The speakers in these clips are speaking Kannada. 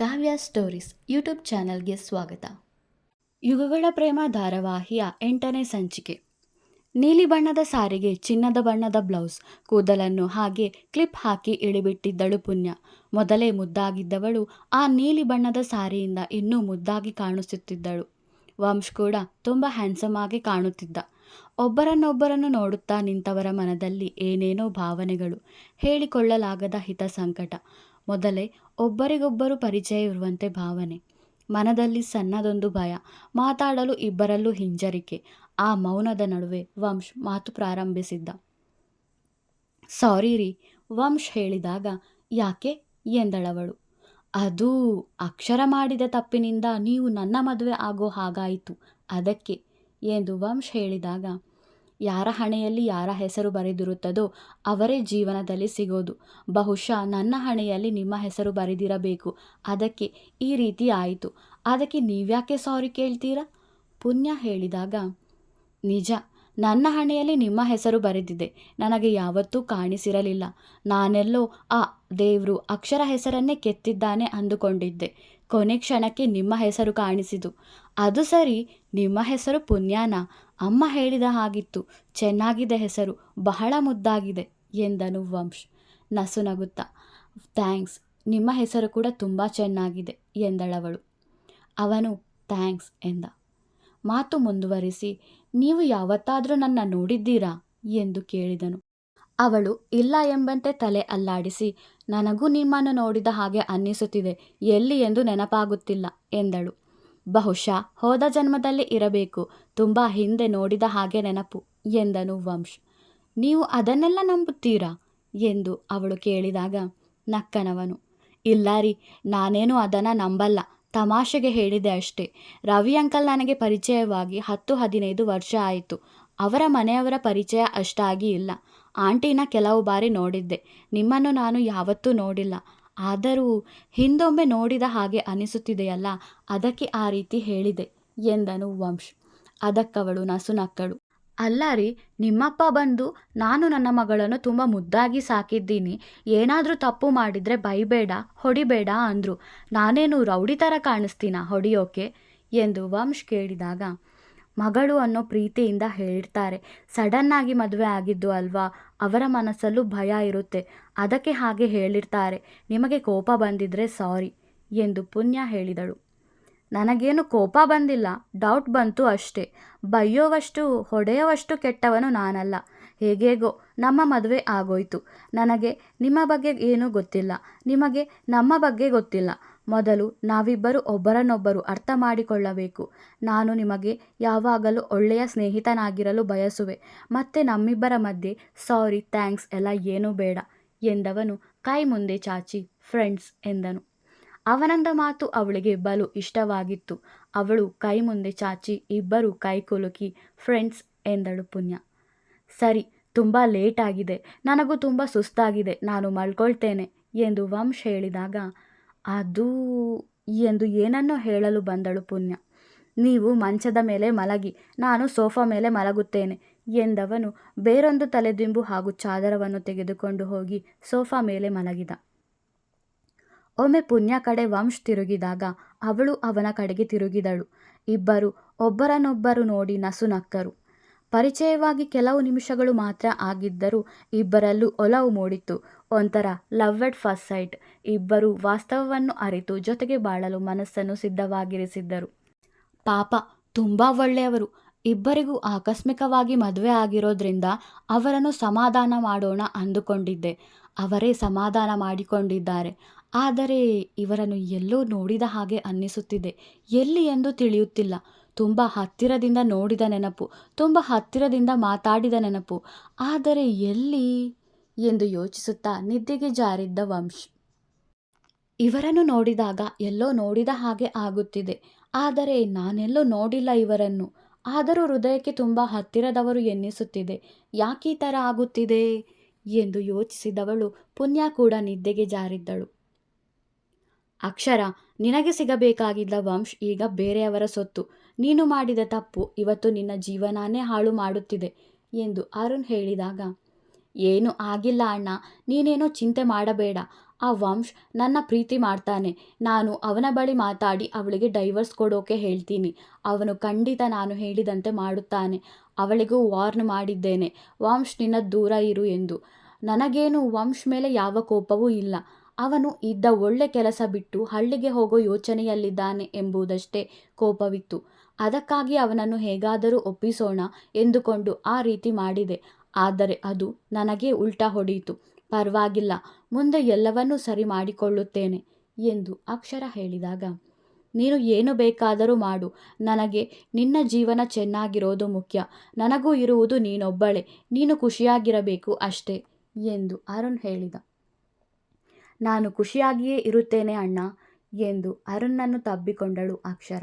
ಕಾವ್ಯ ಸ್ಟೋರೀಸ್ ಯೂಟ್ಯೂಬ್ ಚಾನಲ್ಗೆ ಸ್ವಾಗತ. ಯುಗಗಳ ಪ್ರೇಮ ಧಾರಾವಾಹಿಯ ಎಂಟನೇ ಸಂಚಿಕೆ. ನೀಲಿ ಬಣ್ಣದ ಸಾರಿಗೆ, ಚಿನ್ನದ ಬಣ್ಣದ ಬ್ಲೌಸ್, ಕೂದಲನ್ನು ಹಾಗೆ ಕ್ಲಿಪ್ ಹಾಕಿ ಇಳಿಬಿಟ್ಟಿದ್ದಳು ಪುಣ್ಯ. ಮೊದಲೇ ಮುದ್ದಾಗಿದ್ದವಳು ಆ ನೀಲಿ ಬಣ್ಣದ ಸಾರಿಯಿಂದ ಇನ್ನೂ ಮುದ್ದಾಗಿ ಕಾಣಿಸುತ್ತಿದ್ದಳು. ವಂಶ್ ಕೂಡ ತುಂಬ ಹ್ಯಾಂಡ್ಸಮ್ ಆಗಿ ಕಾಣುತ್ತಿದ್ದ. ಒಬ್ಬರನ್ನೊಬ್ಬರನ್ನು ನೋಡುತ್ತಾ ನಿಂತವರ ಮನದಲ್ಲಿ ಏನೇನೋ ಭಾವನೆಗಳು ಹೇಳಿಕೊಳ್ಳಲಾಗದ ಹಿತ ಸಂಕಟ. ಮೊದಲೇ ಒಬ್ಬರಿಗೊಬ್ಬರು ಪರಿಚಯ ಇರುವಂತೆ ಭಾವನೆ. ಮನದಲ್ಲಿ ಸಣ್ಣದೊಂದು ಭಯ, ಮಾತಾಡಲು ಇಬ್ಬರಲ್ಲೂ ಹಿಂಜರಿಕೆ. ಆ ಮೌನದ ನಡುವೆ ವಂಶ್ ಮಾತು ಪ್ರಾರಂಭಿಸಿದ್ದ. ಸಾರಿ ರೀ ವಂಶ್ ಹೇಳಿದಾಗ, ಯಾಕೆ? ಎಂದಳವಳು. ಅದು ಅಕ್ಷರ ಮಾಡಿದ ತಪ್ಪಿನಿಂದ ನೀವು ನನ್ನ ಮದುವೆ ಆಗೋ ಹಾಗಾಯಿತು, ಅದಕ್ಕೆ, ಎಂದು ವಂಶ್ ಹೇಳಿದಾಗ ಯಾರ ಹಣೆಯಲ್ಲಿ ಯಾರ ಹೆಸರು ಬರೆದಿರುತ್ತದೋ ಅವರೇ ಜೀವನದಲ್ಲಿ ಸಿಗೋದು. ಬಹುಶಃ ನನ್ನ ಹಣೆಯಲ್ಲಿ ನಿಮ್ಮ ಹೆಸರು ಬರೆದಿರಬೇಕು. ಅದಕ್ಕೆ ಈ ರೀತಿ ಆಯಿತು. ಅದಕ್ಕೆ ನೀವ್ಯಾಕೆ ಸಾರಿ ಕೇಳ್ತೀರಾ? ಪುಣ್ಯ ಹೇಳಿದಾಗ, ನಿಜ, ನನ್ನ ಹಣೆಯಲ್ಲಿ ನಿಮ್ಮ ಹೆಸರು ಬರೆದಿದೆ. ನನಗೆ ಯಾವತ್ತೂ ಕಾಣಿಸಿರಲಿಲ್ಲ. ನಾನೆಲ್ಲೋ ಆ ದೇವರು ಅಕ್ಷರ ಹೆಸರನ್ನೇ ಕೆತ್ತಿದ್ದಾನೆ ಅಂದುಕೊಂಡಿದ್ದೆ. ಕೊನೆ ಕ್ಷಣಕ್ಕೆ ನಿಮ್ಮ ಹೆಸರು ಕಾಣಿಸಿತು. ಅದು ಸರಿ, ನಿಮ್ಮ ಹೆಸರು ಪುಣ್ಯಾನ. ಅಮ್ಮ ಹೇಳಿದ ಹಾಗಿತ್ತು. ಚೆನ್ನಾಗಿದೆ ಹೆಸರು, ಬಹಳ ಮುದ್ದಾಗಿದೆ ಎಂದನು ವಂಶ್. ನಸು ನಗುತ್ತಾ, ಥ್ಯಾಂಕ್ಸ್, ನಿಮ್ಮ ಹೆಸರು ಕೂಡ ತುಂಬ ಚೆನ್ನಾಗಿದೆ ಎಂದಳವಳು. ಅವನು, ಥ್ಯಾಂಕ್ಸ್ ಎಂದ. ಮಾತು ಮುಂದುವರಿಸಿ, ನೀವು ಯಾವತ್ತಾದರೂ ನನ್ನ ನೋಡಿದ್ದೀರಾ? ಎಂದು ಕೇಳಿದನು. ಅವಳು, ಇಲ್ಲ ಎಂಬಂತೆ ತಲೆ ಅಲ್ಲಾಡಿಸಿ ನನಗೂ ನಿಮ್ಮನ್ನು ನೋಡಿದ ಹಾಗೆ ಅನ್ನಿಸುತ್ತಿದೆ. ಎಲ್ಲಿ ಎಂದು ನೆನಪಾಗುತ್ತಿಲ್ಲ ಎಂದಳು. ಬಹುಶಃ ಹೋದ ಜನ್ಮದಲ್ಲಿ ಇರಬೇಕು. ತುಂಬ ಹಿಂದೆ ನೋಡಿದ ಹಾಗೆ ನೆನಪು ಎಂದನು ವಂಶ್. ನೀವು ಅದನ್ನೆಲ್ಲ ನಂಬುತ್ತೀರಾ ಎಂದು ಅವಳು ಕೇಳಿದಾಗ ನಕ್ಕನವನು. ಇಲ್ಲ ರೀ, ನಾನೇನು ಅದನ್ನು ನಂಬಲ್ಲ. ತಮಾಷೆಗೆ ಹೇಳಿದೆ ಅಷ್ಟೇ. ರವಿ ಅಂಕಲ್ ನನಗೆ ಪರಿಚಯವಾಗಿ ಹತ್ತು ಹದಿನೈದು ವರ್ಷ ಆಯಿತು. ಅವರ ಮನೆಯವರ ಪರಿಚಯ ಅಷ್ಟಾಗಿ ಇಲ್ಲ. ಆಂಟಿನ ಕೆಲವು ಬಾರಿ ನೋಡಿದ್ದೆ. ನಿಮ್ಮನ್ನು ನಾನು ಯಾವತ್ತೂ ನೋಡಿಲ್ಲ. ಆದರೂ ಹಿಂದೊಮ್ಮೆ ನೋಡಿದ ಹಾಗೆ ಅನಿಸುತ್ತಿದೆಯಲ್ಲ, ಅದಕ್ಕೆ ಆ ರೀತಿ ಹೇಳಿದೆ ಎಂದನು ವಂಶ್. ಅದಕ್ಕವಳು ನಸುನಕ್ಕಳು ಅಲ್ಲ ರೀ, ನಿಮ್ಮಪ್ಪ ಬಂದು ನಾನು ನನ್ನ ಮಗಳನ್ನು ತುಂಬ ಮುದ್ದಾಗಿ ಸಾಕಿದ್ದೀನಿ. ಏನಾದರೂ ತಪ್ಪು ಮಾಡಿದರೆ ಬೈಬೇಡ, ಹೊಡಿಬೇಡ ಅಂದರು. ನಾನೇನು ರೌಡಿ ಥರ ಕಾಣಿಸ್ತೀನ ಹೊಡಿಯೋಕೆ? ಎಂದು ವಂಶ್ ಕೇಳಿದಾಗ ಮಗಳು ಅನ್ನೋ ಪ್ರೀತಿಯಿಂದ ಹೇಳಿರ್ತಾರೆ ಸಡನ್ನಾಗಿ ಮದುವೆ ಆಗಿದ್ದು ಅಲ್ವಾ? ಅವರ ಮನಸ್ಸಲ್ಲೂ ಭಯ ಇರುತ್ತೆ. ಅದಕ್ಕೆ ಹಾಗೆ ಹೇಳಿರ್ತಾರೆ. ನಿಮಗೆ ಕೋಪ ಬಂದಿದ್ರೆ ಸಾರಿ ಎಂದು ಪುಣ್ಯ ಹೇಳಿದಳು. ನನಗೇನು ಕೋಪ ಬಂದಿಲ್ಲ. ಡೌಟ್ ಬಂತು ಅಷ್ಟೇ. ಬೈಯೋವಷ್ಟು, ಹೊಡೆಯುವಷ್ಟು ಕೆಟ್ಟವನು ನಾನಲ್ಲ. ಹೇಗೇಗೋ, ನಮ್ಮ ಮದುವೆ ಆಗೋಯ್ತು. ನನಗೆ ನಿಮ್ಮ ಬಗ್ಗೆ ಏನೂ ಗೊತ್ತಿಲ್ಲ. ನಿಮಗೆ ನಮ್ಮ ಬಗ್ಗೆ ಗೊತ್ತಿಲ್ಲ. ಮೊದಲು ನಾವಿಬ್ಬರು ಒಬ್ಬರನ್ನೊಬ್ಬರು ಅರ್ಥ ಮಾಡಿಕೊಳ್ಳಬೇಕು. ನಾನು ನಿಮಗೆ ಯಾವಾಗಲೂ ಒಳ್ಳೆಯ ಸ್ನೇಹಿತನಾಗಿರಲು ಬಯಸುವೆ. ಮತ್ತೆ ನಮ್ಮಿಬ್ಬರ ಮಧ್ಯೆ, ಸಾರಿ, ಥ್ಯಾಂಕ್ಸ್, ಎಲ್ಲ ಏನೂ ಬೇಡ ಎಂದವನು ಕೈ ಮುಂದೆ ಚಾಚಿ, ಫ್ರೆಂಡ್ಸ್ ಎಂದನು. ಅವನಂದ ಮಾತು ಅವಳಿಗೆ ಬಲು ಇಷ್ಟವಾಗಿತ್ತು. ಅವಳು ಕೈ ಮುಂದೆ ಚಾಚಿ, ಇಬ್ಬರು ಕೈ ಕುಲುಕಿ, ಫ್ರೆಂಡ್ಸ್ ಎಂದಳು ಪುಣ್ಯ. ಸರಿ, ತುಂಬ ಲೇಟ್ ಆಗಿದೆ. ನನಗೂ ತುಂಬ ಸುಸ್ತಾಗಿದೆ. ನಾನು ಮಲ್ಕೊಳ್ತೇನೆ ಎಂದು ವಂಶ್ ಹೇಳಿದಾಗ ಅದು ಎಂದು ಏನನ್ನೋ ಹೇಳಲು ಬಂದಳು ಪುಣ್ಯ. ನೀವು ಮಂಚದ ಮೇಲೆ ಮಲಗಿ, ನಾನು ಸೋಫಾ ಮೇಲೆ ಮಲಗುತ್ತೇನೆ ಎಂದವನು ಬೇರೊಂದು ತಲೆದಿಂಬು ಹಾಗೂ ಚಾದರವನ್ನು ತೆಗೆದುಕೊಂಡು ಹೋಗಿ ಸೋಫಾ ಮೇಲೆ ಮಲಗಿದ. ಒಮ್ಮೆ ಪುಣ್ಯ ಕಡೆ ವಂಶ್ ತಿರುಗಿದಾಗ ಅವಳು ಅವನ ಕಡೆಗೆ ತಿರುಗಿದಳು. ಇಬ್ಬರು ಒಬ್ಬರನ್ನೊಬ್ಬರು ನೋಡಿ ನಸು ನಕ್ಕರು. ಪರಿಚಯವಾಗಿ ಕೆಲವು ನಿಮಿಷಗಳು ಮಾತ್ರ ಆಗಿದ್ದರೂ ಇಬ್ಬರಲ್ಲೂ ಒಲವು ಮೂಡಿತ್ತು. ಒಂಥರ ಲವ್ ಎಟ್ ಫಸ್ಟ್ ಸೈಟ್. ಇಬ್ಬರು ವಾಸ್ತವವನ್ನು ಅರಿತು ಜೊತೆಗೆ ಬಾಳಲು ಮನಸ್ಸನ್ನು ಸಿದ್ಧವಾಗಿರಿಸಿದ್ದರು. ಪಾಪ, ತುಂಬ ಒಳ್ಳೆಯವರು. ಇಬ್ಬರಿಗೂ ಆಕಸ್ಮಿಕವಾಗಿ ಮದುವೆ ಆಗಿರೋದ್ರಿಂದ ಅವರನ್ನು ಸಮಾಧಾನ ಮಾಡೋಣ ಅಂದುಕೊಂಡಿದ್ದೆ. ಅವರೇ ಸಮಾಧಾನ ಮಾಡಿಕೊಂಡಿದ್ದಾರೆ. ಆದರೆ ಇವರನ್ನು ಎಲ್ಲೋ ನೋಡಿದ ಹಾಗೆ ಅನ್ನಿಸುತ್ತಿದೆ. ಎಲ್ಲಿ ಎಂದು ತಿಳಿಯುತ್ತಿಲ್ಲ. ತುಂಬ ಹತ್ತಿರದಿಂದ ನೋಡಿದ ನೆನಪು, ತುಂಬ ಹತ್ತಿರದಿಂದ ಮಾತಾಡಿದ ನೆನಪು. ಆದರೆ ಎಲ್ಲಿ ಎಂದು ಯೋಚಿಸುತ್ತಾ ನಿದ್ದೆಗೆ ಜಾರಿದ್ದ ವಂಶ್. ಇವರನ್ನು ನೋಡಿದಾಗ ಎಲ್ಲೋ ನೋಡಿದ ಹಾಗೆ ಆಗುತ್ತಿದೆ. ಆದರೆ ನಾನೆಲ್ಲೋ ನೋಡಿಲ್ಲ ಇವರನ್ನು. ಆದರೂ ಹೃದಯಕ್ಕೆ ತುಂಬ ಹತ್ತಿರದವರು ಎನ್ನಿಸುತ್ತಿದೆ. ಯಾಕೆ ಥರ ಆಗುತ್ತಿದೆ ಎಂದು ಯೋಚಿಸಿದವಳು ಪುಣ್ಯ ಕೂಡ ನಿದ್ದೆಗೆ ಜಾರಿದ್ದಳು. ಅಕ್ಷರ, ನಿನಗೆ ಸಿಗಬೇಕಾಗಿದ್ದ ವಂಶ್ ಈಗ ಬೇರೆಯವರ ಸೊತ್ತು. ನೀನು ಮಾಡಿದ ತಪ್ಪು ಇವತ್ತು ನಿನ್ನ ಜೀವನಾನೇ ಹಾಳು ಮಾಡುತ್ತಿದೆ ಎಂದು ಅರುಣ್ ಹೇಳಿದಾಗ ಏನು ಆಗಿಲ್ಲ ಅಣ್ಣ, ನೀನೇನೋ ಚಿಂತೆ ಮಾಡಬೇಡ. ಆ ವಂಶ್ ನನ್ನ ಪ್ರೀತಿ ಮಾಡ್ತಾನೆ. ನಾನು ಅವನ ಬಳಿ ಮಾತಾಡಿ ಅವಳಿಗೆ ಡೈವರ್ಸ್ ಕೊಡೋಕೆ ಹೇಳ್ತೀನಿ. ಅವನು ಖಂಡಿತ ನಾನು ಹೇಳಿದಂತೆ ಮಾಡುತ್ತಾನೆ. ಅವಳಿಗೂ ವಾರ್ನ್ ಮಾಡಿದ್ದೇನೆ. ವಂಶ್ ನಿನ್ನ ದೂರ ಇರು ಎಂದು. ನನಗೇನು ವಂಶ್ ಮೇಲೆ ಯಾವ ಕೋಪವೂ ಇಲ್ಲ. ಅವನು ಇದ್ದ ಒಳ್ಳೆ ಕೆಲಸ ಬಿಟ್ಟು ಹಳ್ಳಿಗೆ ಹೋಗೋ ಯೋಚನೆಯಲ್ಲಿದ್ದಾನೆ ಎಂಬುದಷ್ಟೇ ಕೋಪವಿತ್ತು. ಅದಕ್ಕಾಗಿ ಅವನನ್ನು ಹೇಗಾದರೂ ಒಪ್ಪಿಸೋಣ ಎಂದುಕೊಂಡು ಆ ರೀತಿ ಮಾಡಿದೆ. ಆದರೆ ಅದು ನನಗೆ ಉಲ್ಟಾ ಹೊಡೆಯಿತು. ಪರವಾಗಿಲ್ಲ, ಮುಂದೆ ಎಲ್ಲವನ್ನೂ ಸರಿ ಮಾಡಿಕೊಳ್ಳುತ್ತೇನೆ ಎಂದು ಅಕ್ಷರ ಹೇಳಿದಾಗ, ನೀನು ಏನು ಬೇಕಾದರೂ ಮಾಡು. ನನಗೆ ನಿನ್ನ ಜೀವನ ಚೆನ್ನಾಗಿರೋದು ಮುಖ್ಯ. ನನಗೂ ಇರುವುದು ನೀನೊಬ್ಬಳೆ. ನೀನು ಖುಷಿಯಾಗಿರಬೇಕು ಅಷ್ಟೇ ಎಂದು ಅರುಣ್ ಹೇಳಿದ. ನಾನು ಖುಷಿಯಾಗಿಯೇ ಇರುತ್ತೇನೆ ಅಣ್ಣ ಎಂದು ಅರುಣ್ಣನ್ನು ತಬ್ಬಿಕೊಂಡಳು ಅಕ್ಷರ.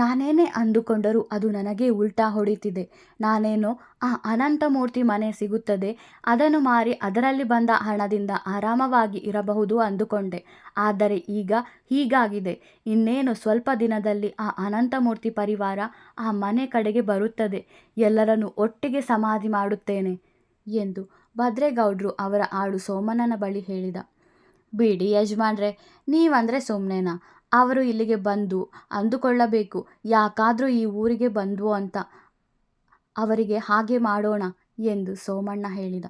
ನಾನೇನೇ ಅಂದುಕೊಂಡರೂ ಅದು ನನಗೆ ಉಲ್ಟಾ ಹೊಡಿತಿದೆ. ನಾನೇನೋ ಆ ಅನಂತಮೂರ್ತಿ ಮನೆ ಸಿಗುತ್ತದೆ. ಅದನ್ನು ಮಾರಿ ಅದರಲ್ಲಿ ಬಂದ ಹಣದಿಂದ ಆರಾಮವಾಗಿ ಇರಬಹುದು ಅಂದುಕೊಂಡೆ. ಆದರೆ ಈಗ ಹೀಗಾಗಿದೆ. ಇನ್ನೇನು ಸ್ವಲ್ಪ ದಿನದಲ್ಲಿ ಆ ಅನಂತಮೂರ್ತಿ ಪರಿವಾರ ಆ ಮನೆ ಕಡೆಗೆ ಬರುತ್ತದೆ. ಎಲ್ಲರನ್ನು ಒಟ್ಟಿಗೆ ಸಮಾಧಿ ಮಾಡುತ್ತೇನೆ ಎಂದು ಭದ್ರೇಗೌಡರು ಅವರ ಆಳು ಸೋಮನನ ಬಳಿ ಹೇಳಿದ. ಬಿಡಿ ಯಜಮಾನ್ರೆ, ನೀವಂದರೆ ಸುಮ್ಮನೆನಾ ಅವರು ಇಲ್ಲಿಗೆ ಬಂದು ಅಂದುಕೊಳ್ಳಬೇಕು. ಯಾಕಾದರೂ ಈ ಊರಿಗೆ ಬಂದ್ವು ಅಂತ. ಅವರಿಗೆ ಹಾಗೆ ಮಾಡೋಣ ಎಂದು ಸೋಮಣ್ಣ ಹೇಳಿದ.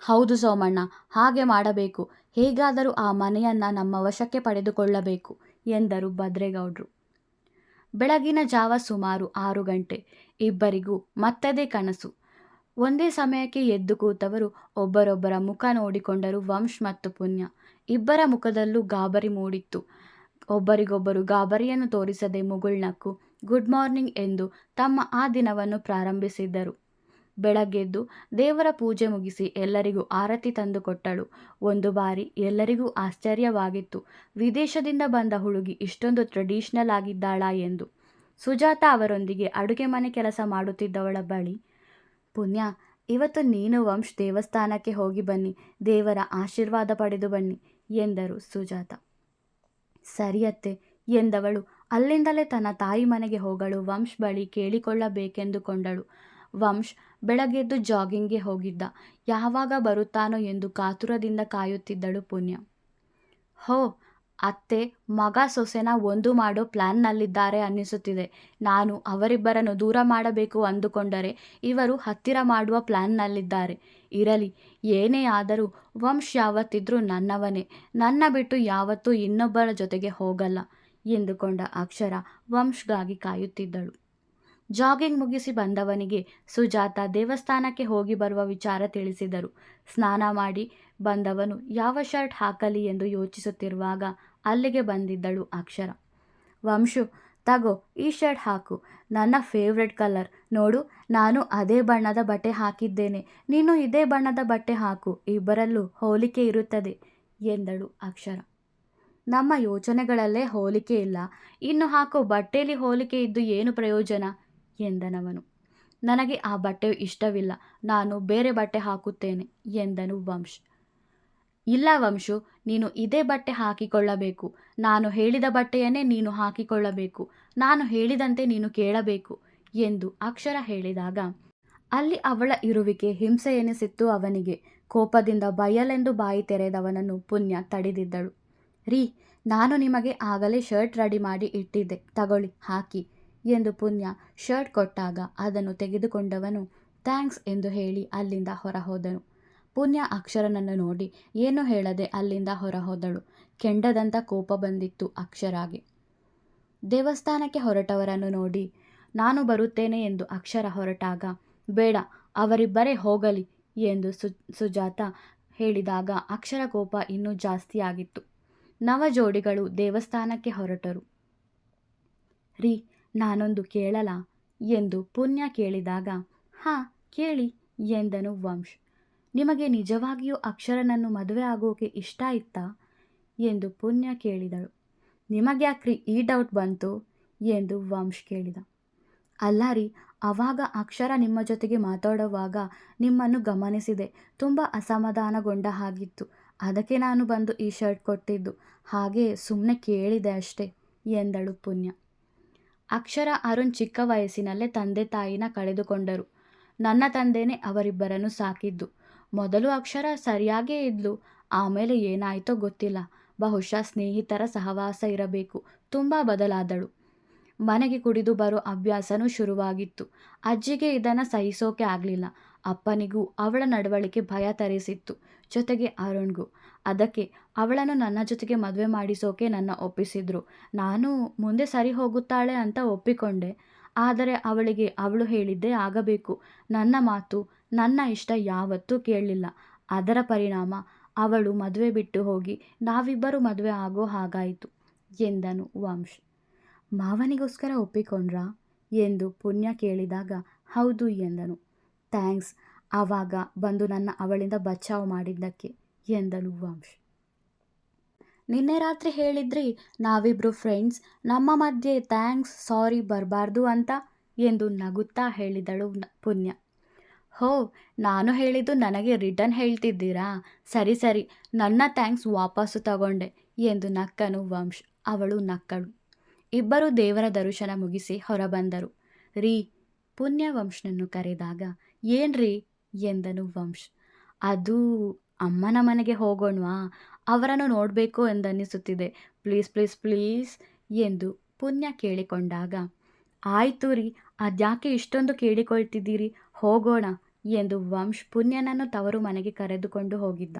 ಹೌದು ಸೋಮಣ್ಣ, ಹಾಗೆ ಮಾಡಬೇಕು. ಹೇಗಾದರೂ ಆ ಮನೆಯನ್ನು ನಮ್ಮ ವಶಕ್ಕೆ ಪಡೆದುಕೊಳ್ಳಬೇಕು ಎಂದರು ಭದ್ರೇಗೌಡರು. ಬೆಳಗಿನ ಜಾವ ಸುಮಾರು ಆರು ಗಂಟೆ. ಇಬ್ಬರಿಗೂ ಮತ್ತದೇ ಕನಸು. ಒಂದೇ ಸಮಯಕ್ಕೆ ಎದ್ದು ಕೂತವರು ಒಬ್ಬರೊಬ್ಬರ ಮುಖ ನೋಡಿಕೊಂಡರು ವಂಶ್ ಮತ್ತು ಪುಣ್ಯ. ಇಬ್ಬರ ಮುಖದಲ್ಲೂ ಗಾಬರಿ ಮೂಡಿತ್ತು. ಒಬ್ಬರಿಗೊಬ್ಬರು ಗಾಬರಿಯನ್ನು ತೋರಿಸದೆ ಮುಗುಳ್ನಕ್ಕು ಗುಡ್ ಮಾರ್ನಿಂಗ್ ಎಂದು ತಮ್ಮ ಆ ದಿನವನ್ನು ಪ್ರಾರಂಭಿಸಿದ್ದರು. ಬೆಳಗ್ಗೆದ್ದು ದೇವರ ಪೂಜೆ ಮುಗಿಸಿ ಎಲ್ಲರಿಗೂ ಆರತಿ ತಂದುಕೊಟ್ಟಳು ಒಂದು ಬಾರಿ ಎಲ್ಲರಿಗೂ ಆಶ್ಚರ್ಯವಾಗಿತ್ತು. ವಿದೇಶದಿಂದ ಬಂದ ಹುಡುಗಿ ಇಷ್ಟೊಂದು ಟ್ರೆಡಿಷನಲ್ ಆಗಿದ್ದಾಳಾ ಎಂದು. ಸುಜಾತ ಅವರೊಂದಿಗೆ ಅಡುಗೆ ಮನೆ ಕೆಲಸ ಮಾಡುತ್ತಿದ್ದವಳ ಬಳಿ, ಪುಣ್ಯ, ಇವತ್ತು ನೀನು ವಂಶ್ ದೇವಸ್ಥಾನಕ್ಕೆ ಹೋಗಿ ಬನ್ನಿ, ದೇವರ ಆಶೀರ್ವಾದ ಪಡೆದು ಬನ್ನಿ ಎಂದರು ಸುಜಾತ. ಸರಿಯತ್ತೆ ಎಂದವಳು. ಅಲ್ಲಿಂದಲೇ ತನ್ನ ತಾಯಿ ಮನೆಗೆ ಹೋಗಲು ವಂಶ್ ಬಳಿ ಕೇಳಿಕೊಳ್ಳಬೇಕೆಂದುಕೊಂಡಳು. ವಂಶ್ ಬೆಳಗ್ಗೆದ್ದು ಜಾಗಿಂಗ್ಗೆ ಹೋಗಿದ್ದ. ಯಾವಾಗ ಬರುತ್ತಾನೋ ಎಂದು ಕಾತುರದಿಂದ ಕಾಯುತ್ತಿದ್ದಳು ಪುಣ್ಯ. ಹೋ, ಅತ್ತೆ, ಮಗ ಸೊಸೆನ ಒಂದು ಮಾಡೋ ಪ್ಲ್ಯಾನ್ನಲ್ಲಿದ್ದಾರೆ ಅನ್ನಿಸುತ್ತಿದೆ. ನಾನು ಅವರಿಬ್ಬರನ್ನು ದೂರ ಮಾಡಬೇಕು ಅಂದುಕೊಂಡರೆ ಇವರು ಹತ್ತಿರ ಮಾಡುವ ಪ್ಲ್ಯಾನ್ನಲ್ಲಿದ್ದಾರೆ ಇರಲಿ. ಏನೇ ಆದರೂ ವಂಶ್ ಯಾವತ್ತಿದ್ರೂ ನನ್ನವನೇ. ನನ್ನ ಬಿಟ್ಟು ಯಾವತ್ತೂ ಇನ್ನೊಬ್ಬರ ಜೊತೆಗೆ ಹೋಗಲ್ಲ ಎಂದುಕೊಂಡ ಅಕ್ಷರ ವಂಶ್ಗಾಗಿ ಕಾಯುತ್ತಿದ್ದಳು. ಜಾಗಿಂಗ್ ಮುಗಿಸಿ ಬಂದವನಿಗೆ ಸುಜಾತ ದೇವಸ್ಥಾನಕ್ಕೆ ಹೋಗಿ ಬರುವ ವಿಚಾರ ತಿಳಿಸಿದರು. ಸ್ನಾನ ಮಾಡಿ ಬಂದವನು ಯಾವ ಶರ್ಟ್ ಹಾಕಲಿ ಎಂದು ಯೋಚಿಸುತ್ತಿರುವಾಗ ಅಲ್ಲಿಗೆ ಬಂದಿದ್ದಳು ಅಕ್ಷರ. ವಂಶು ತಗೋ, ಈ ಶರ್ಟ್ ಹಾಕು. ನನ್ನ ಫೇವ್ರೆಟ್ ಕಲರ್. ನೋಡು, ನಾನು ಅದೇ ಬಣ್ಣದ ಬಟ್ಟೆ ಹಾಕಿದ್ದೇನೆ. ನೀನು ಇದೇ ಬಣ್ಣದ ಬಟ್ಟೆ ಹಾಕು. ಇಬ್ಬರಲ್ಲೂ ಹೋಲಿಕೆ ಇರುತ್ತದೆ, ಎಂದಳು ಅಕ್ಷರ. ನಮ್ಮ ಯೋಚನೆಗಳಲ್ಲೇ ಹೋಲಿಕೆ ಇಲ್ಲ. ಇನ್ನು ಹಾಕೋ ಬಟ್ಟೆಯಲ್ಲಿ ಹೋಲಿಕೆ ಇದ್ದು ಏನು ಪ್ರಯೋಜನ, ಎಂದನವನು. ನನಗೆ ಆ ಬಟ್ಟೆ ಇಷ್ಟವಿಲ್ಲ. ನಾನು ಬೇರೆ ಬಟ್ಟೆ ಹಾಕುತ್ತೇನೆ, ಎಂದನು ವಂಶ್. ಇಲ್ಲ ವಂಶು, ನೀನು ಇದೇ ಬಟ್ಟೆ ಹಾಕಿಕೊಳ್ಳಬೇಕು. ನಾನು ಹೇಳಿದ ಬಟ್ಟೆಯನ್ನೇ ನೀನು ಹಾಕಿಕೊಳ್ಳಬೇಕು. ನಾನು ಹೇಳಿದಂತೆ ನೀನು ಕೇಳಬೇಕು ಎಂದು ಅಕ್ಷರ ಹೇಳಿದಾಗ, ಅಲ್ಲಿ ಅವಳ ಇರುವಿಕೆ ಹಿಂಸೆ ಎನಿಸಿತ್ತು ಅವನಿಗೆ. ಕೋಪದಿಂದ ಬಯಲೆಂದು ಬಾಯಿ ತೆರೆದವನನ್ನು ಪುಣ್ಯ ತಡೆದಿದ್ದಳು. ರೀ, ನಾನು ನಿಮಗೆ ಆಗಲೇ ಶರ್ಟ್ ರೆಡಿ ಮಾಡಿ ಇಟ್ಟಿದ್ದೆ, ತಗೊಳ್ಳಿ, ಹಾಕಿ ಎಂದು ಪುಣ್ಯ ಶರ್ಟ್ ಕೊಟ್ಟಾಗ ಅದನ್ನು ತೆಗೆದುಕೊಂಡವನು, ಥ್ಯಾಂಕ್ಸ್ ಎಂದು ಹೇಳಿ ಅಲ್ಲಿಂದ ಹೊರಹೋದನು. ಪುಣ್ಯ ಅಕ್ಷರನನ್ನು ನೋಡಿ, ಏನು ಹೇಳದೆ ಅಲ್ಲಿಂದ ಹೊರಹೋದಳು. ಕೆಂಡದಂಥ ಕೋಪ ಬಂದಿತ್ತು ಅಕ್ಷರಾಗೆ. ದೇವಸ್ಥಾನಕ್ಕೆ ಹೊರಟವರನ್ನು ನೋಡಿ, ನಾನು ಬರುತ್ತೇನೆ ಎಂದು ಅಕ್ಷರ ಹೊರಟಾಗ, ಬೇಡ, ಅವರಿಬ್ಬರೇ ಹೋಗಲಿ ಎಂದು ಸು, ಸುಜಾತ ಹೇಳಿದಾಗ ಅಕ್ಷರ ಕೋಪ ಇನ್ನೂ ಜಾಸ್ತಿಯಾಗಿತ್ತು ನವ ಜೋಡಿಗಳು ದೇವಸ್ಥಾನಕ್ಕೆ ಹೊರಟರು. ರೀ, ನಾನೊಂದು ಕೇಳಲ? ಎಂದು ಪುಣ್ಯ ಕೇಳಿದಾಗ, ಹಾ, ಕೇಳಿ ಎಂದನು ವಂಶ್. ನಿಮಗೆ ನಿಜವಾಗಿಯೂ ಅಕ್ಷರನನ್ನು ಮದುವೆ ಆಗೋಕೆ ಇಷ್ಟ ಇತ್ತಾ? ಎಂದು ಪುಣ್ಯ ಕೇಳಿದಳು. ನಿಮಗ್ಯಾಕ್ರಿ ಈ ಡೌಟ್ ಬಂತು? ಎಂದು ವಂಶ್ ಕೇಳಿದ. ಅಲ್ಲ ರೀ ಆವಾಗ ಅಕ್ಷರ ನಿಮ್ಮ ಜೊತೆಗೆ ಮಾತಾಡುವಾಗ ನಿಮ್ಮನ್ನು ಗಮನಿಸಿದೆ. ತುಂಬ ಅಸಮಾಧಾನಗೊಂಡ ಹಾಗಿತ್ತು. ಅದಕ್ಕೆ ನಾನು ಬಂದು ಈ ಶರ್ಟ್ ಕೊಟ್ಟಿದ್ದು. ಹಾಗೆ ಸುಮ್ಮನೆ ಕೇಳಿದೆ ಅಷ್ಟೇ, ಎಂದಳು ಪುಣ್ಯ. ಅಕ್ಷರ ಅರುಣ್ ಚಿಕ್ಕ ವಯಸ್ಸಿನಲ್ಲೇ ತಂದೆ ತಾಯಿನ ಕಳೆದುಕೊಂಡರು. ನನ್ನ ತಂದೆನೇ ಅವರಿಬ್ಬರನ್ನು ಸಾಕಿದ್ದು. ಮೊದಲು ಅಕ್ಷರ ಸರಿಯಾಗೇ ಇದ್ಲು, ಆಮೇಲೆ ಏನಾಯಿತೋ ಗೊತ್ತಿಲ್ಲ. ಬಹುಶಃ ಸ್ನೇಹಿತರ ಸಹವಾಸ ಇರಬೇಕು. ತುಂಬ ಬದಲಾದಳು. ಮನೆಗೆ ಕುಡಿದು ಬರೋ ಅಭ್ಯಾಸನೂ ಶುರುವಾಗಿತ್ತು. ಅಜ್ಜಿಗೆ ಇದನ್ನು ಸಹಿಸೋಕೆ ಆಗಲಿಲ್ಲ. ಅಪ್ಪನಿಗೂ ಅವಳ ನಡವಳಿಕೆ ಭಯ ತರಿಸಿತ್ತು. ಜೊತೆಗೆ ಅರುಣ್ಗೂ. ಅದಕ್ಕೆ ಅವಳನ್ನು ನನ್ನ ಜೊತೆಗೆ ಮದುವೆ ಮಾಡಿಸೋಕೆ ನನ್ನ ಒಪ್ಪಿಸಿದ್ರು. ನಾನು ಮುಂದೆ ಸರಿ ಹೋಗುತ್ತಾಳೆ ಅಂತ ಒಪ್ಪಿಕೊಂಡೆ. ಆದರೆ ಅವಳಿಗೆ ಅವಳು ಹೇಳಿದ್ದೇ ಆಗಬೇಕು. ನನ್ನ ಮಾತು, ನನ್ನ ಇಷ್ಟ ಯಾವತ್ತೂ ಕೇಳಲಿಲ್ಲ. ಅದರ ಪರಿಣಾಮ ಅವಳು ಮದುವೆ ಬಿಟ್ಟು ಹೋಗಿ, ನಾವಿಬ್ಬರು ಮದುವೆ ಆಗೋ ಹಾಗಾಯಿತು, ಎಂದನು ವಂಶ್. ಮಾವನಿಗೋಸ್ಕರ ಒಪ್ಪಿಕೊಂಡ್ರಾ? ಎಂದು ಪುಣ್ಯ ಕೇಳಿದಾಗ, ಹೌದು ಎಂದನು. ಥ್ಯಾಂಕ್ಸ್, ಆವಾಗ ಬಂದು ನನ್ನ ಅವಳಿಂದ ಬಚಾವ್ ಮಾಡಿದ್ದಕ್ಕೆ, ಎಂದನು ವಂಶ್. ನಿನ್ನೆ ರಾತ್ರಿ ಹೇಳಿದ್ರಿ, ನಾವಿಬ್ರು ಫ್ರೆಂಡ್ಸ್ ನಮ್ಮ ಮಧ್ಯೆ ಥ್ಯಾಂಕ್ಸ್, ಸಾರಿ ಬರಬಾರ್ದು ಅಂತ, ಎಂದು ನಗುತ್ತಾ ಹೇಳಿದಳು ಪುಣ್ಯ. ಹೋ, ನಾನು ಹೇಳಿದ್ದು ನನಗೆ ರಿಟರ್ನ್ ಹೇಳ್ತಿದ್ದೀರಾ? ಸರಿ ಸರಿ, ನನ್ನ ಥ್ಯಾಂಕ್ಸ್ ವಾಪಸ್ಸು ತಗೊಂಡೆ ಎಂದು ನಕ್ಕನು ವಂಶ್. ಅವಳು ನಕ್ಕಳು. ಇಬ್ಬರು ದೇವರ ದರ್ಶನ ಮುಗಿಸಿ ಹೊರಬಂದರು. ರೀ ಪುಣ್ಯ ವಂಶನನ್ನು ಕರೆದಾಗ ಏನ್ರಿ ಎಂದನು ವಂಶ್. ಅದು ಅಮ್ಮನ ಮನೆಗೆ ಹೋಗೋಣವಾ? ಅವರನ್ನು ನೋಡಬೇಕು ಎಂದನ್ನಿಸುತ್ತಿದೆ. ಪ್ಲೀಸ್ ಪ್ಲೀಸ್ ಪ್ಲೀಸ್ ಎಂದು ಪುಣ್ಯ ಕೇಳಿಕೊಂಡಾಗ, ಆಯಿತು ರೀ, ಅದ್ಯಾಕೆ ಇಷ್ಟೊಂದು ಕೇಳಿಕೊಳ್ತಿದ್ದೀರಿ? ಹೋಗೋಣ. ಎಂದು ವಂಶ್ ಪುಣ್ಯನನ್ನು ತವರು ಮನೆಗೆ ಕರೆದುಕೊಂಡು ಹೋಗಿದ್ದ.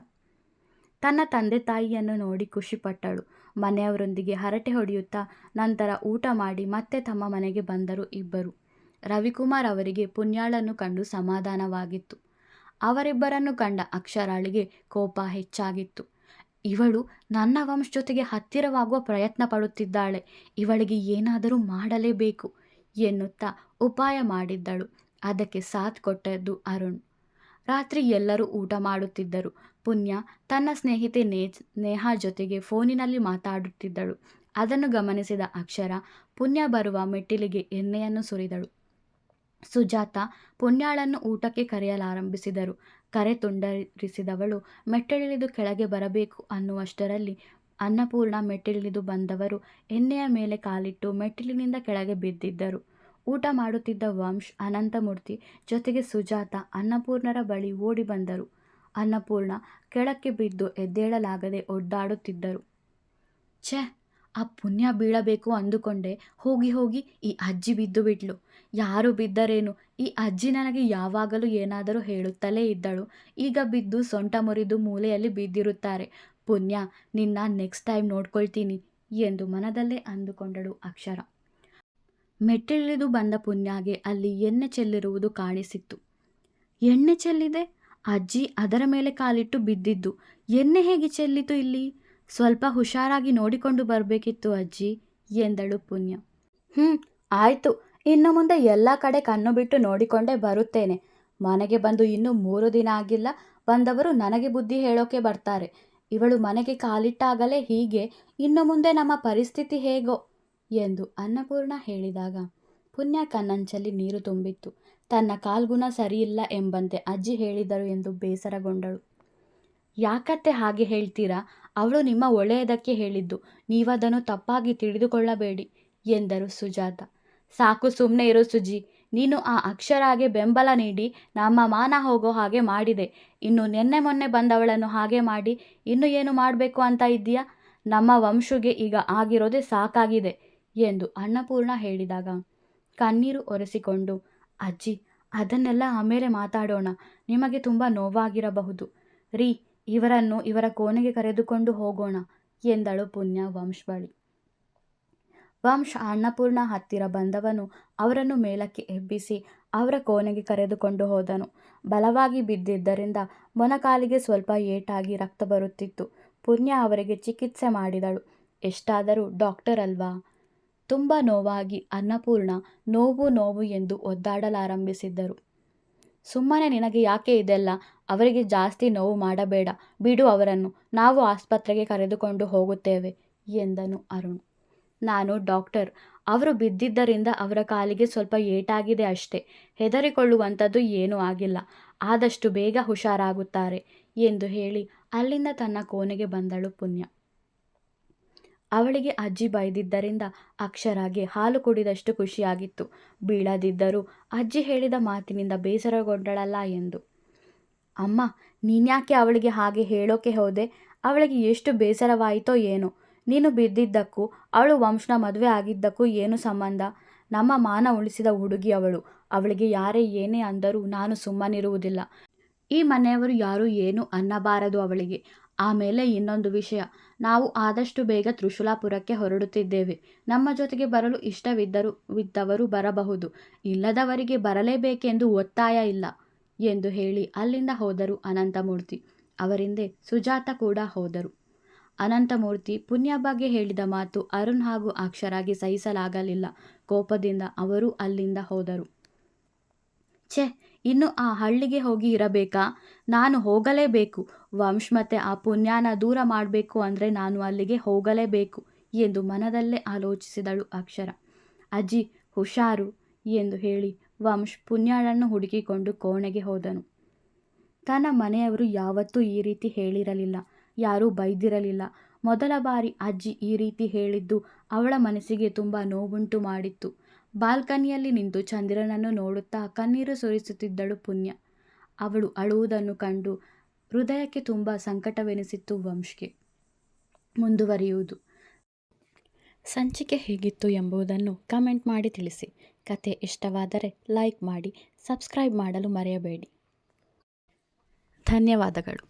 ತನ್ನ ತಂದೆ ತಾಯಿಯನ್ನು ನೋಡಿ ಖುಷಿಪಟ್ಟಳು. ಮನೆಯವರೊಂದಿಗೆ ಹರಟೆ ಹೊಡೆಯುತ್ತಾ ನಂತರ ಊಟ ಮಾಡಿ ಮತ್ತೆ ತಮ್ಮ ಮನೆಗೆ ಬಂದರು ಇಬ್ಬರು. ರವಿಕುಮಾರ್ ಅವರಿಗೆ ಪುಣ್ಯಾಳನ್ನು ಕಂಡು ಸಮಾಧಾನವಾಗಿತ್ತು. ಅವರಿಬ್ಬರನ್ನು ಕಂಡ ಅಕ್ಷರಾಳಿಗೆ ಕೋಪ ಹೆಚ್ಚಾಗಿತ್ತು. ಇವಳು ನನ್ನ ವಂಶ್ ಜೊತೆಗೆ ಹತ್ತಿರವಾಗುವ ಪ್ರಯತ್ನ ಪಡುತ್ತಿದ್ದಾಳೆ. ಇವಳಿಗೆ ಏನಾದರೂ ಮಾಡಲೇಬೇಕು ಎನ್ನುತ್ತಾ ಉಪಾಯ ಮಾಡಿದ್ದಳು. ಅದಕ್ಕೆ ಸಾಥ್ ಕೊಟ್ಟದ್ದು ಅರುಣ್. ರಾತ್ರಿ ಎಲ್ಲರೂ ಊಟ ಮಾಡುತ್ತಿದ್ದರು. ಪುಣ್ಯ ತನ್ನ ಸ್ನೇಹಿತೆ ನೇಜ್ ನೇಹಾ ಜೊತೆಗೆ ಫೋನಿನಲ್ಲಿ ಮಾತಾಡುತ್ತಿದ್ದಳು. ಅದನ್ನು ಗಮನಿಸಿದ ಅಕ್ಷರ, ಪುಣ್ಯ ಬರುವ ಮೆಟ್ಟಿಲಿಗೆ ಎಣ್ಣೆಯನ್ನು ಸುರಿದಳು. ಸುಜಾತ ಪುಣ್ಯಾಳನ್ನು ಊಟಕ್ಕೆ ಕರೆಯಲಾರಂಭಿಸಿದರು. ಕರೆ ತುಂಡರಿಸಿದವಳು ಮೆಟ್ಟಿಳಿದು ಕೆಳಗೆ ಬರಬೇಕು ಅನ್ನುವಷ್ಟರಲ್ಲಿ ಅನ್ನಪೂರ್ಣ ಮೆಟ್ಟಿಳಿದು ಬಂದವರು ಎಣ್ಣೆಯ ಮೇಲೆ ಕಾಲಿಟ್ಟು ಮೆಟ್ಟಿಲಿನಿಂದ ಕೆಳಗೆ ಬಿದ್ದಿದ್ದರು. ಊಟ ಮಾಡುತ್ತಿದ್ದ ವಂಶ್ ಅನಂತಮೂರ್ತಿ ಜೊತೆಗೆ ಸುಜಾತ ಅನ್ನಪೂರ್ಣರ ಬಳಿ ಓಡಿ ಬಂದರು. ಅನ್ನಪೂರ್ಣ ಕೆಳಕ್ಕೆ ಬಿದ್ದು ಎದ್ದೇಳಲಾಗದೆ ಒಡ್ಡಾಡುತ್ತಿದ್ದರು ಛೆ, ಆ ಪುಣ್ಯ ಬೀಳಬೇಕು ಅಂದುಕೊಂಡೆ ಹೋಗಿ ಹೋಗಿ ಈ ಅಜ್ಜಿ ಬಿದ್ದು ಬಿಟ್ಲು. ಯಾರು ಬಿದ್ದರೇನು? ಈ ಅಜ್ಜಿ ನನಗೆ ಯಾವಾಗಲೂ ಏನಾದರೂ ಹೇಳುತ್ತಲೇ ಇದ್ದಳು. ಈಗ ಬಿದ್ದು ಸೊಂಟ ಮುರಿದು ಮೂಲೆಯಲ್ಲಿ ಬಿದ್ದಿರುತ್ತಾರೆ. ಪುಣ್ಯ, ನಿನ್ನ ನೆಕ್ಸ್ಟ್ ಟೈಮ್ ನೋಡ್ಕೊಳ್ತೀನಿ ಎಂದು ಮನದಲ್ಲೇ ಅಂದುಕೊಂಡಳು ಅಕ್ಷರ. ಮೆಟ್ಟಿಳಿದು ಬಂದ ಪುಣ್ಯಗೆ ಅಲ್ಲಿ ಎಣ್ಣೆ ಚೆಲ್ಲಿರುವುದು ಕಾಣಿಸಿತ್ತು. ಎಣ್ಣೆ ಚೆಲ್ಲಿದೆ? ಅಜ್ಜಿ ಅದರ ಮೇಲೆ ಕಾಲಿಟ್ಟು ಬಿದ್ದಿದ್ದು, ಎಣ್ಣೆ ಹೇಗೆ ಚೆಲ್ಲಿತು ಇಲ್ಲಿ? ಸ್ವಲ್ಪ ಹುಷಾರಾಗಿ ನೋಡಿಕೊಂಡು ಬರಬೇಕಿತ್ತು ಅಜ್ಜಿ, ಎಂದಳು ಪುಣ್ಯ. ಹ್ಞೂ ಆಯಿತು. ಇನ್ನು ಮುಂದೆ ಎಲ್ಲ ಕಡೆ ಕಣ್ಣು ಬಿಟ್ಟು ನೋಡಿಕೊಂಡೇ ಬರುತ್ತೇನೆ. ಮನೆಗೆ ಬಂದು ಇನ್ನೂ ಮೂರು ದಿನ ಆಗಿಲ್ಲ. ಬಂದವರು ನನಗೆ ಬುದ್ಧಿ ಹೇಳೋಕೆ ಬರ್ತಾರೆ. ಇವಳು ಮನೆಗೆ ಕಾಲಿಟ್ಟಾಗಲೇ ಹೀಗೆ. ಇನ್ನು ಮುಂದೆ ನಮ್ಮ ಪರಿಸ್ಥಿತಿ ಹೇಗೋ? ಎಂದು ಅನ್ನಪೂರ್ಣ ಹೇಳಿದಾಗ, ಪುಣ್ಯ ಕನ್ನಂಚಲ್ಲಿ ನೀರು ತುಂಬಿತ್ತು. ತನ್ನ ಕಾಲ್ಗುಣ ಸರಿಯಿಲ್ಲ ಎಂಬಂತೆ ಅಜ್ಜಿ ಹೇಳಿದರು ಎಂದು ಬೇಸರಗೊಂಡಳು. ಯಾಕತ್ತೆ ಹಾಗೆ ಹೇಳ್ತೀರಾ? ಅವಳು ನಿಮ್ಮ ಒಳ್ಳೆಯದಕ್ಕೆ ಹೇಳಿದ್ದು. ನೀವದನ್ನು ತಪ್ಪಾಗಿ ತಿಳಿದುಕೊಳ್ಳಬೇಡಿ ಎಂದರು ಸುಜಾತ. ಸಾಕು ಸುಮ್ಮನೆ ಇರು ಸುಜಿ. ನೀನು ಆ ಅಕ್ಷರಾಗೆ ಬೆಂಬಲ ನೀಡಿ ನಮ್ಮ ಮಾನ ಹೋಗೋ ಹಾಗೆ ಮಾಡಿದೆ. ಇನ್ನು ನಿನ್ನೆ ಮೊನ್ನೆ ಬಂದವಳನ್ನು ಹಾಗೆ ಮಾಡಿ ಇನ್ನು ಏನು ಮಾಡಬೇಕು ಅಂತ ಇದ್ದೀಯಾ? ನಮ್ಮ ವಂಶುಗೆ ಈಗ ಆಗಿರೋದೇ ಸಾಕಾಗಿದೆ. ಎಂದು ಅನ್ನಪೂರ್ಣ ಹೇಳಿದಾಗ. ಕಣ್ಣೀರು ಒರೆಸಿಕೊಂಡು, ಅಜ್ಜಿ, ಅದನ್ನೆಲ್ಲ ಆಮೇಲೆ ಮಾತಾಡೋಣ. ನಿಮಗೆ ತುಂಬ ನೋವಾಗಿರಬಹುದು. ರೀ, ಇವರನ್ನು ಇವರ ಕೋಣೆಗೆ ಕರೆದುಕೊಂಡು ಹೋಗೋಣ, ಎಂದಳು ಪುಣ್ಯ ವಂಶ್ ಬಳಿ. ವಂಶ್ ಅನ್ನಪೂರ್ಣ ಹತ್ತಿರ ಬಂದವನು ಅವರನ್ನು ಮೇಲಕ್ಕೆ ಎಬ್ಬಿಸಿ ಅವರ ಕೋಣೆಗೆ ಕರೆದುಕೊಂಡು ಹೋದನು. ಬಲವಾಗಿ ಬಿದ್ದಿದ್ದರಿಂದ ಮೊನಕಾಲಿಗೆ ಸ್ವಲ್ಪ ಏಟಾಗಿ ರಕ್ತ ಬರುತ್ತಿತ್ತು. ಪುಣ್ಯ ಅವರಿಗೆ ಚಿಕಿತ್ಸೆ ಮಾಡಿದಳು. ಎಷ್ಟಾದರೂ ಡಾಕ್ಟರ್ ಅಲ್ವಾ? ತುಂಬ ನೋವಾಗಿ, ಅನ್ನಪೂರ್ಣ, ನೋವು ನೋವು ಎಂದು ಒದ್ದಾಡಲಾರಂಭಿಸಿದ್ದರು. ಸುಮ್ಮನೆ ನಿನಗೆ ಯಾಕೆ ಇದೆಲ್ಲ? ಅವರಿಗೆ ಜಾಸ್ತಿ ನೋವು ಮಾಡಬೇಡ. ಬಿಡು ಅವರನ್ನು. ನಾವು ಆಸ್ಪತ್ರೆಗೆ ಕರೆದುಕೊಂಡು ಹೋಗುತ್ತೇವೆ, ಎಂದನು ಅರುಣ್. ನಾನು ಡಾಕ್ಟರ್. ಅವರು ಬಿದ್ದಿದ್ದರಿಂದ ಅವರ ಕಾಲಿಗೆ ಸ್ವಲ್ಪ ಏಟಾಗಿದೆ ಅಷ್ಟೇ. ಹೆದರಿಕೊಳ್ಳುವಂಥದ್ದು ಏನೂ ಆಗಿಲ್ಲ. ಆದಷ್ಟು ಬೇಗ ಹುಷಾರಾಗುತ್ತಾರೆ, ಎಂದು ಹೇಳಿ ಅಲ್ಲಿಂದ ತನ್ನ ಕೋಣೆಗೆ ಬಂದಳು ಪುಣ್ಯ. ಅವಳಿಗೆ ಅಜ್ಜಿ ಬೈದಿದ್ದರಿಂದ ಅಕ್ಷರಾಗೆ ಹಾಲು ಕುಡಿದಷ್ಟು ಖುಷಿಯಾಗಿತ್ತು. ಬೀಳದಿದ್ದರೂ ಅಜ್ಜಿ ಹೇಳಿದ ಮಾತಿನಿಂದ ಬೇಸರಗೊಂಡಳಲ್ಲ ಎಂದು. ಅಮ್ಮ, ನೀನ್ಯಾಕೆ ಅವಳಿಗೆ ಹಾಗೆ ಹೇಳೋಕೆ ಹೋದೆ? ಅವಳಿಗೆ ಎಷ್ಟು ಬೇಸರವಾಯಿತೋ ಏನೋ. ನೀನು ಬಿದ್ದಿದ್ದಕ್ಕೂ, ಅವಳು ವಂಶನ ಮದುವೆ ಆಗಿದ್ದಕ್ಕೂ ಏನು ಸಂಬಂಧ? ನಮ್ಮ ಮಾನ ಉಳಿಸಿದ ಹುಡುಗಿ ಅವಳು. ಅವಳಿಗೆ ಯಾರೇ ಏನೇ ಅಂದರೂ ನಾನು ಸುಮ್ಮನಿರುವುದಿಲ್ಲ. ಈ ಮನೆಯವರು ಯಾರೂ ಏನೂ ಅನ್ನಬಾರದು ಅವಳಿಗೆ. ಆಮೇಲೆ ಇನ್ನೊಂದು ವಿಷಯ. ನಾವು ಆದಷ್ಟು ಬೇಗ ತ್ರಿಶೂಲಾಪುರಕ್ಕೆ ಹೊರಡುತ್ತಿದ್ದೇವೆ. ನಮ್ಮ ಜೊತೆಗೆ ಬರಲು ಇಷ್ಟವಿದ್ದರು, ವಿದ್ದವರು ಬರಬಹುದು. ಇಲ್ಲದವರಿಗೆ ಬರಲೇಬೇಕೆಂದು ಒತ್ತಾಯ ಇಲ್ಲ ಎಂದು ಹೇಳಿ ಅಲ್ಲಿಂದ ಹೋದರು ಅನಂತಮೂರ್ತಿ. ಅವರಿಂದೆ ಸುಜಾತ ಕೂಡ ಹೋದರು. ಅನಂತಮೂರ್ತಿ ಪುಣ್ಯ ಬಗ್ಗೆ ಹೇಳಿದ ಮಾತು ಅರುಣ್ ಹಾಗೂ ಅಕ್ಷರಾಗಿ ಸಹಿಸಲಾಗಲಿಲ್ಲ. ಕೋಪದಿಂದ ಅವರು ಅಲ್ಲಿಂದ ಹೋದರು. ಛೆ ಇನ್ನು ಆ ಹಳ್ಳಿಗೆ ಹೋಗಿ ಇರಬೇಕಾ? ನಾನು ಹೋಗಲೇಬೇಕು. ವಂಶ್ ಮತ್ತೆ ಆ ಪುಣ್ಯಾನ ದೂರ ಮಾಡಬೇಕು ಅಂದರೆ ನಾನು ಅಲ್ಲಿಗೆ ಹೋಗಲೇಬೇಕು ಎಂದು ಮನದಲ್ಲೇ ಆಲೋಚಿಸಿದಳು ಅಕ್ಷರ. ಅಜ್ಜಿ, ಹುಷಾರು ಎಂದು ಹೇಳಿ ವಂಶ್ ಪುಣ್ಯಾಳನ್ನು ಹುಡುಕಿಕೊಂಡು ಕೋಣೆಗೆ ಹೋದನು. ತನ್ನ ಮನೆಯವರು ಯಾವತ್ತೂ ಈ ರೀತಿ ಹೇಳಿರಲಿಲ್ಲ. ಯಾರೂ ಬೈದಿರಲಿಲ್ಲ. ಮೊದಲ ಬಾರಿ ಅಜ್ಜಿ ಈ ರೀತಿ ಹೇಳಿದ್ದು ಅವಳ ಮನಸ್ಸಿಗೆ ತುಂಬ ನೋವುಂಟು ಮಾಡಿತ್ತು. ಬಾಲ್ಕನಿಯಲ್ಲಿ ನಿಂತು ಚಂದಿರನನ್ನು ನೋಡುತ್ತಾ ಕಣ್ಣೀರು ಸುರಿಸುತ್ತಿದ್ದಳು ಪುಣ್ಯ. ಅವಳು ಅಳುವುದನ್ನು ಕಂಡು ಹೃದಯಕ್ಕೆ ತುಂಬ ಸಂಕಟವೆನಿಸಿತ್ತು ವಂಶ್ಗೆ. ಮುಂದುವರಿಯುವುದು. ಸಂಚಿಕೆ ಹೇಗಿತ್ತು ಎಂಬುದನ್ನು ಕಮೆಂಟ್ ಮಾಡಿ ತಿಳಿಸಿ. ಕತೆ ಇಷ್ಟವಾದರೆ ಲೈಕ್ ಮಾಡಿ ಸಬ್ಸ್ಕ್ರೈಬ್ ಮಾಡಲು ಮರೆಯಬೇಡಿ. ಧನ್ಯವಾದಗಳು.